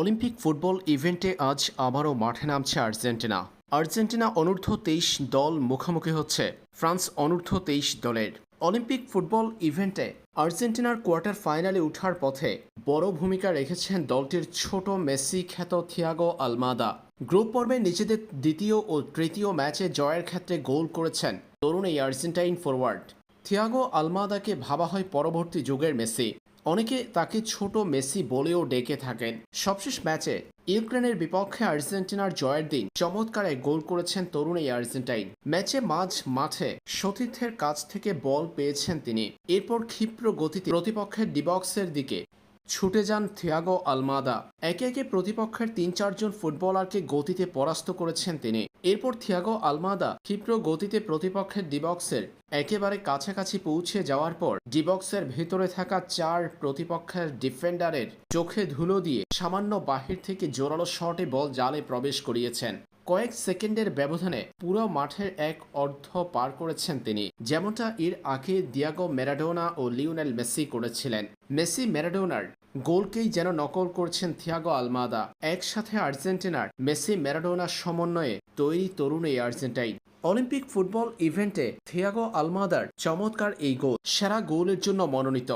Olympic football ইভেন্টে আজ আবারও মাঠে নামছে আর্জেন্টিনা। আর্জেন্টিনা অনূর্ধ্ব তেইশ দল মুখোমুখি হচ্ছে, ফ্রান্স অনূর্ধ্ব তেইশ দলের। অলিম্পিক ফুটবল ইভেন্টে আর্জেন্টিনার কোয়ার্টার ফাইনালে ওঠার পথে বড় ভূমিকা রেখেছেন দলটির ছোট মেসি খ্যাত থিয়াগো আলমাদা। গ্রুপ পর্বে নিজেদের দ্বিতীয় ও তৃতীয় ম্যাচে জয়ের ক্ষেত্রে গোল করেছেন তরুণ এই আর্জেন্টাইন ফরওয়ার্ড থিয়াগো আলমাদাকে ভাবা হয় পরবর্তী যুগের মেসি। অনেকে তাকে ছোট মেসি বলেও ডেকে থাকেন। সবশেষ ম্যাচে ইউক্রেনের বিপক্ষে আর্জেন্টিনার জয়ের দিন চমৎকার এক গোল করেছেন তরুণ এই আর্জেন্টাইন। ম্যাচে মাঝ মাঠে সতীর্থের কাছ থেকে বল পেয়েছেন তিনি। এরপর ক্ষিপ্র গতিতে প্রতিপক্ষের ডিবক্সের দিকে ছুটে যান থিয়াগো আলমাদা। একে একে প্রতিপক্ষের তিন চারজন ফুটবলারকে গতিতে পরাস্ত করেছেন তিনি। এরপর থিয়াগো আলমাদা ক্ষিপ্র গতিতে প্রতিপক্ষের ডিবক্সের একেবারে কাছাকাছি পৌঁছে যাওয়ার পর ডিবক্সের ভেতরে থাকা চার প্রতিপক্ষের ডিফেন্ডারের চোখে ধুলো দিয়ে সামান্য বাহির থেকে জোরালো শটে বল জালে প্রবেশ করিয়েছেন। কয়েক সেকেন্ডের ব্যবধানে পুরো মাঠের এক অর্ধ পার করেছেন তিনি। যেমনটা এর আগে দিয়াগো ম্যারাডোনা ও লিওনেল মেসি করেছিলেন। মেসি ম্যারাডোনার গোলকেই যেন নকল করছেন থিয়াগো আলমাদা। একসাথে আর্জেন্টিনার মেসি ম্যারাডোনার সমন্বয়ে তৈরি তরুণ এই আর্জেন্টাইন। অলিম্পিক ফুটবল ইভেন্টে থিয়াগো আলমাদার চমৎকার এই গোল, সেরা গোলের জন্য মনোনীত।